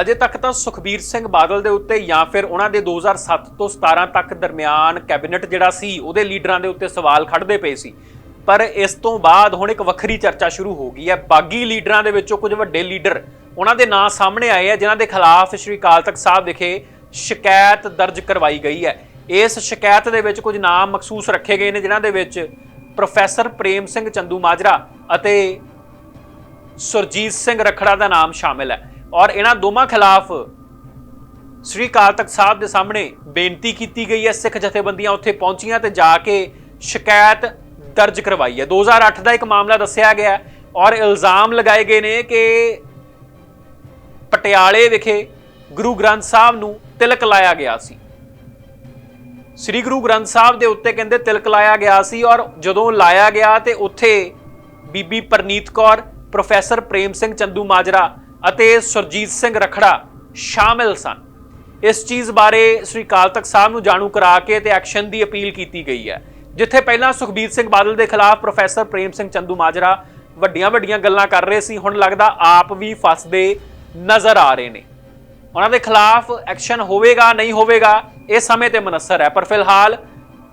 ਅਜੇ ਤੱਕ ਤਾਂ ਸੁਖਬੀਰ ਸਿੰਘ ਬਾਦਲ ਦੇ ਉੱਤੇ ਜਾਂ ਫਿਰ ਉਹਨਾਂ ਦੇ 2007 ਤੋਂ 17 ਤੱਕ ਦਰਮਿਆਨ ਕੈਬਨਿਟ ਜਿਹੜਾ ਸੀ, ਉਹਦੇ ਲੀਡਰਾਂ ਦੇ ਉੱਤੇ ਸਵਾਲ ਖੜਦੇ ਪਏ ਸੀ। ਪਰ ਇਸ ਤੋਂ ਬਾਅਦ ਹੁਣ ਇੱਕ ਵੱਖਰੀ ਚਰਚਾ ਸ਼ੁਰੂ ਹੋ ਗਈ ਹੈ। ਬਾਗੀ ਲੀਡਰਾਂ ਦੇ ਵਿੱਚੋਂ ਕੁਝ ਵੱਡੇ ਲੀਡਰ ਉਹਨਾਂ ਦੇ ਨਾਂ ਸਾਹਮਣੇ ਆਏ ਆ ਜਿਨ੍ਹਾਂ ਦੇ ਖਿਲਾਫ ਸ਼੍ਰੀ ਅਕਾਲ ਤਖਤ ਸਾਹਿਬ ਵਿਖੇ ਸ਼ਿਕਾਇਤ ਦਰਜ ਕਰਵਾਈ ਗਈ ਹੈ। ਇਸ ਸ਼ਿਕਾਇਤ ਦੇ ਵਿੱਚ ਕੁਝ ਨਾਮ ਮਖਸੂਸ ਰੱਖੇ ਗਏ ਨੇ, ਜਿਨ੍ਹਾਂ ਦੇ ਵਿੱਚ ਪ੍ਰੋਫੈਸਰ ਪ੍ਰੇਮ ਸਿੰਘ ਚੰਦੂ ਮਾਜਰਾ ਅਤੇ ਸੁਰਜੀਤ ਸਿੰਘ ਰਖੜਾ ਦਾ ਨਾਮ ਸ਼ਾਮਿਲ ਹੈ। ਔਰ ਇਹਨਾਂ ਦੋਵਾਂ ਖਿਲਾਫ ਸ੍ਰੀ ਕਾਲ ਤਖਤ ਸਾਹਿਬ ਦੇ ਸਾਹਮਣੇ ਬੇਨਤੀ ਕੀਤੀ ਗਈ ਹੈ, ਸਿੱਖ ਜਥੇਬੰਦੀਆਂ ਉੱਥੇ ਪਹੁੰਚੀਆਂ ਤੇ ਜਾ ਕੇ ਸ਼ਿਕਾਇਤ ਦਰਜ ਕਰਵਾਈ ਹੈ। 2008 ਦਾ ਇੱਕ ਮਾਮਲਾ ਦੱਸਿਆ ਗਿਆ ਔਰ ਇਲਜ਼ਾਮ ਲਗਾਏ ਗਏ ਨੇ ਕਿ ਪਟਿਆਲੇ ਵਿਖੇ ਗੁਰੂ ਗ੍ਰੰਥ ਸਾਹਿਬ ਨੂੰ ਤਿਲਕ ਲਾਇਆ ਗਿਆ ਸੀ। ਸ੍ਰੀ ਗੁਰੂ ਗ੍ਰੰਥ ਸਾਹਿਬ ਦੇ ਉੱਤੇ ਕਹਿੰਦੇ ਤਿਲਕ ਲਾਇਆ ਗਿਆ ਸੀ ਔਰ ਜਦੋਂ ਲਾਇਆ ਗਿਆ ਤੇ ਉੱਥੇ ਬੀਬੀ ਪਰਨੀਤ ਕੌਰ, ਪ੍ਰੋਫੈਸਰ ਪ੍ਰੇਮ ਸਿੰਘ ਚੰਦੂ ਮਾਜਰਾ ਅਤੇ ਸੁਰਜੀਤ ਸਿੰਘ ਰਖੜਾ ਸ਼ਾਮਿਲ ਸਨ। ਇਸ ਚੀਜ਼ ਬਾਰੇ ਸ੍ਰੀ ਅਕਾਲ ਤਖਤ ਸਾਹਿਬ ਨੂੰ ਜਾਣੂ ਕਰਾ ਕੇ ਤੇ ਐਕਸ਼ਨ ਦੀ ਅਪੀਲ ਕੀਤੀ ਗਈ ਹੈ, ਜਿੱਥੇ ਪਹਿਲਾਂ ਸੁਖਬੀਰ ਸਿੰਘ ਬਾਦਲ ਦੇ ਖਿਲਾਫ ਪ੍ਰੋਫੈਸਰ ਪ੍ਰੇਮ ਸਿੰਘ ਚੰਦੂ ਮਾਜਰਾ ਵੱਡੀਆਂ ਵੱਡੀਆਂ ਗੱਲਾਂ ਕਰ ਰਹੇ ਸੀ। ਹੁਣ ਲੱਗਦਾ ਆਪ ਵੀ ਫਸਦੇ ਨਜ਼ਰ ਆ ਰਹੇ ਨੇ। ਉਹਨਾਂ ਦੇ ਖਿਲਾਫ ਐਕਸ਼ਨ ਹੋਵੇਗਾ, ਨਹੀਂ ਹੋਵੇਗਾ, ਇਹ ਸਮੇਂ ਤੇ ਮਨਸਰ ਹੈ। ਪਰ ਫਿਲਹਾਲ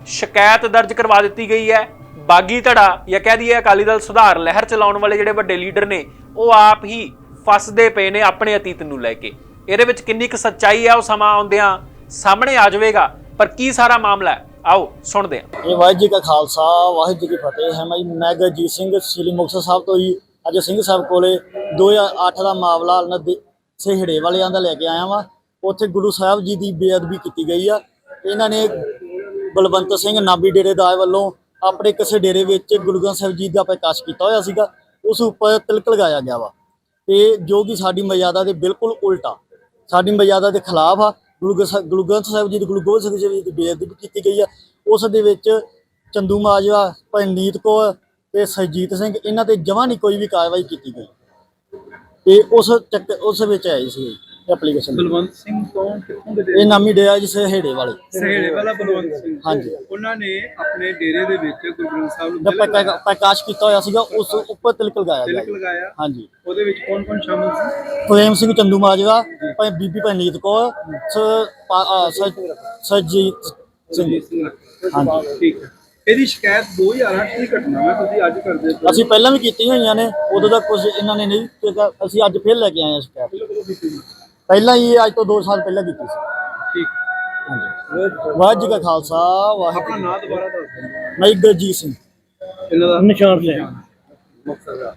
ਸ਼ਿਕਾਇਤ ਦਰਜ ਕਰਵਾ ਦਿੱਤੀ ਗਈ ਹੈ। ਬਾਗੀ ਧੜਾ ਜਾਂ ਕਹਿ ਦਈਏ ਅਕਾਲੀ ਦਲ ਸੁਧਾਰ ਲਹਿਰ ਚਲਾਉਣ ਵਾਲੇ ਜਿਹੜੇ ਵੱਡੇ ਲੀਡਰ ਨੇ, ਉਹ ਆਪ ਹੀ ਫਸਦੇ ਪਏ ਨੇ ਆਪਣੇ ਅਤੀਤ ਨੂੰ ਲੈ ਕੇ। ਇਹਦੇ ਵਿੱਚ ਕਿੰਨੀ ਕੁ ਸੱਚਾਈ ਹੈ ਉਹ ਸਮਾਂ ਆਉਂਦਿਆਂ ਸਾਹਮਣੇ ਆ ਜਾਵੇਗਾ। ਪਰ ਕੀ ਸਾਰਾ ਮਾਮਲਾ ਹੈ? ਆਓ, ਸੁਣਦੇ ਹਾਂ। ਇਹ ਵਾਹਿਗੁਰੂ ਜੀ ਕਾ ਖਾਲਸਾ, ਵਾਹਿਗੁਰੂ ਜੀ ਕੀ ਫਤਿਹ। ਹੈ ਮੈਂ ਮੈਂ ਗੁਰਜੀਤ ਸਿੰਘ, ਸ੍ਰੀ ਮੁਕਤਸਰ ਸਾਹਿਬ ਤੋਂ ਹੀ ਅੱਜ ਸਿੰਘ ਸਾਹਿਬ ਕੋਲੇ 2008 ਦਾ ਮਾਮਲਾ ਨਦੀ ਸਿਹੜੇ ਵਾਲਿਆਂ ਦਾ ਲੈ ਕੇ ਆਇਆ ਵਾਂ। ਉੱਥੇ ਗੁਰੂ ਸਾਹਿਬ ਜੀ ਦੀ ਬੇਅਦਬੀ ਕੀਤੀ ਗਈ ਆ। ਇਹਨਾਂ ਨੇ ਬਲਵੰਤ ਸਿੰਘ ਨਾਬੀ ਡੇਰੇਦਾਰ ਵੱਲੋਂ ਆਪਣੇ ਕਿਸੇ ਡੇਰੇ ਵਿੱਚ ਗੁਰੂ ਗ੍ਰੰਥ ਸਾਹਿਬ ਜੀ ਦਾ ਪ੍ਰਕਾਸ਼ ਕੀਤਾ ਹੋਇਆ ਸੀਗਾ। ਉਸ ਉੱਪਰ ਤਿਲਕ ਲਗਾਇਆ ਗਿਆ ਵਾ। ਤੇ ਜੋ ਕਿ ਸਾਡੀ ਮਰਿਆਦਾ ਦੇ ਬਿਲਕੁਲ ਉਲਟਾ। ਸਾਡੀ ਮਰਿਆਦਾ ਦੇ ਖਿਲਾਫ ਆ। ਗੁਰੂ ਗ੍ਰੰਥ ਸਾਹਿਬ- ਗੁਰੂ ਗ੍ਰੰਥ ਸਾਹਿਬ ਜੀ ਦੀ, ਗੁਰੂ ਗੋਬਿੰਦ ਸਿੰਘ ਜੀ ਦੀ ਬੇਅਦਬੀ ਕੀਤੀ ਗਈ ਆ। ਉਸ ਦੇ ਵਿੱਚ ਚੰਦੂ ਮਾਜਵਾ ਪਰਨੀਤ ਕੌਰ ਤੇ ਸਰਜੀਤ ਸਿੰਘ, ਇਹਨਾਂ ਤੇ ਜਮਾਂ ਨਹੀਂ ਕੋਈ ਵੀ ਕਾਰਵਾਈ ਕੀਤੀ ਗਈ। ਤੇ ਉਸ ਚੱਕ, ਉਸ ਵਿੱਚ ਆਈ ਸੀ ਐਪਲੀਕੇਸ਼ਨ ਬਲਵੰਤ ਸਿੰਘ ਤੋਂ ਕਿੱਥੋਂ ਦੇ ਇਹ ਨਾਮੀ ਡੇਰਾ ਜੀ ਸਹੇੜੇ ਵਾਲੇ। ਸਹੇੜੇ ਵਾਲਾ ਬਲਵੰਤ ਸਿੰਘ। ਹਾਂਜੀ। ਉਹਨਾਂ ਨੇ ਆਪਣੇ ਡੇਰੇ ਦੇ ਵਿੱਚ ਗੁਰੂ ਗ੍ਰੰਥ ਸਾਹਿਬ ਨੂੰ ਦਾ ਪ੍ਰਕਾਸ਼ ਕੀਤਾ ਹੋਇਆ ਸੀਗਾ ਉਸ ਉੱਪਰ ਤਿਲਕ ਲਗਾਇਆ ਗਿਆ ਤਿਲਕ। ਲਗਾਇਆ। ਹਾਂਜੀ। ਉਹਦੇ ਵਿੱਚ ਕੌਣ ਕੌਣ ਸ਼ਾਮਿਲ ਸੀ? ਪ੍ਰੇਮ ਸਿੰਘ ਚੰਦੂ ਮਾਜਵਾ ਭਾਈ ਬੀਬੀ ਪਰਨੀਤ ਕੌਰ ਸ- ਪਾ- ਅ, ਸ- ਸਰਜੀਤ ਸਿੰਘ। ਹਾਂਜੀ। ਠੀਕ ਹੈ। ਇਹਦੀ ਸ਼ਿਕਾਇਤ 2008 ਦੀ ਘਟਨਾ ਹੈ ਤੁਸੀਂ ਅੱਜ ਕਰਦੇ ਹੋ। ਅਸੀਂ ਪਹਿਲਾਂ ਵੀ ਕੀਤੀਆਂ ਹੋਈਆਂ ਨੇ ਉਦੋਂ ਦਾ ਕੁਝ ਇਹਨਾਂ ਨੇ ਨਹੀਂ ਕੀਤਾ। ਅਸੀਂ ਅੱਜ ਫਿਰ ਲੈ ਕੇ ਆਏ ਹਾਂ ਸ਼ਿਕਾਇਤ। ਪਹਿਲਾਂ ਹੀ ਇਹ ਅੱਜ ਤੋਂ 2 ਸਾਲ ਪਹਿਲਾਂ ਕੀਤੀ ਸੀ। ਠੀਕ। ਹਾਂਜੀ। ਵਾਹਿਗੁਰੂ ਜੀ ਕਾ ਖਾਲਸਾ ਵਾਹਿਗੁਰੂ। ਆਪਣਾ ਨਾਮ ਦੁਬਾਰਾ ਦੱਸ ਦਿਓ। ਮੈਂ ਗੁਰਜੀਤ ਸਿੰਘ। ਇਹਨਾਂ ਦਾ? ਨਿਸ਼ਾਨ ਸਿੰਘ। ਮੁਕਤਸਰ ਦਾ।